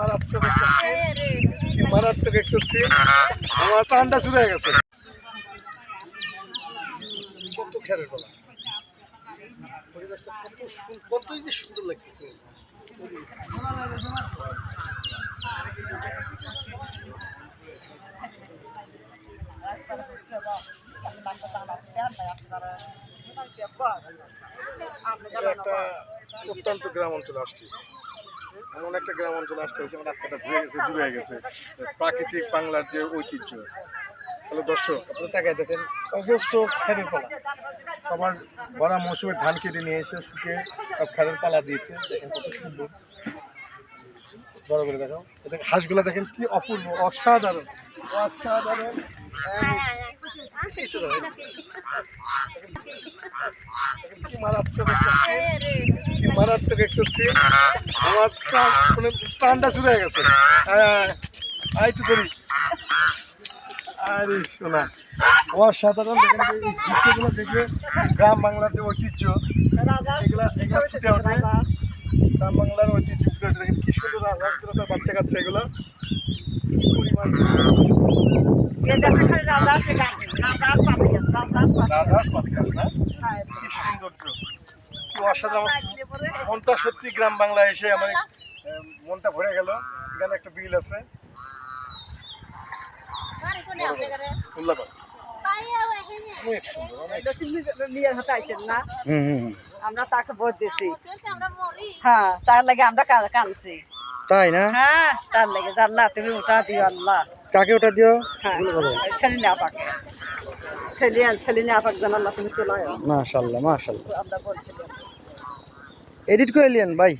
মারাত্মক একটা সিন মারাত্মক একটা সিন আমার শুরু হয়ে গেছে। কত খেয়ালের বলা পরিবেশটা কত কতই যে সুন্দর লাগতেছে। এটা একটা অত্যন্ত গ্রাম অঞ্চলে আসছি। এমন একটা গ্রাম অঞ্চলে আসতে হয়েছে আমার আত্মাটা ভুলে গেছে হয়ে গেছে। প্রাকৃতিক বাংলার যে ঐতিহ্য। হ্যালো, দর্শক, আপনারা তাকায় দেখেন, অজস্র খেরের পালা। সবার ভরা মৌসুমে ধান কেটে নিয়ে এসে শুকে সব খেরের পালা দিয়েছে। দেখেন কত সুন্দর। বড় করে দেখাও। দেখেন হাঁসগুলা দেখেন কি অপূর্ব, অসাধারণ। অসাধারণ। মারাত্মক মারাত্মক একটা সিন আমার মানে প্রাণটা হয়ে গেছে। হ্যাঁ আই তো ধরি আরে শোনা অসাধারণ দেখেন যে এই দৃশ্যগুলো দেখলে গ্রাম বাংলার যে ঐতিহ্য এগুলা এগুলা ফুটে ওঠে। গ্রাম বাংলার ঐতিহ্য ফুটে ওঠে। দেখেন কি সুন্দর রাজা বাচ্চা কাচ্চা এগুলো। রাজহাঁস পাতকাস না? কি সৌন্দর্য। অসাধারণ মনটা সত্যি গ্রাম বাংলায় এসে আমার মনটা ভরে গেল। এখানে একটা বিল আছে। আমরা তাকে ভোট দিছি। হ্যাঁ তার লাগে আমরা কানছি। তাই না? হ্যাঁ তার লাগে। জান্নাত তুমি উঠা দিও আল্লাহ। কাকে ওটা দিও? হ্যাঁ আপাকে মাশাল্লাহ মাশাল্লাহ এডিট করে নিলেন ভাই।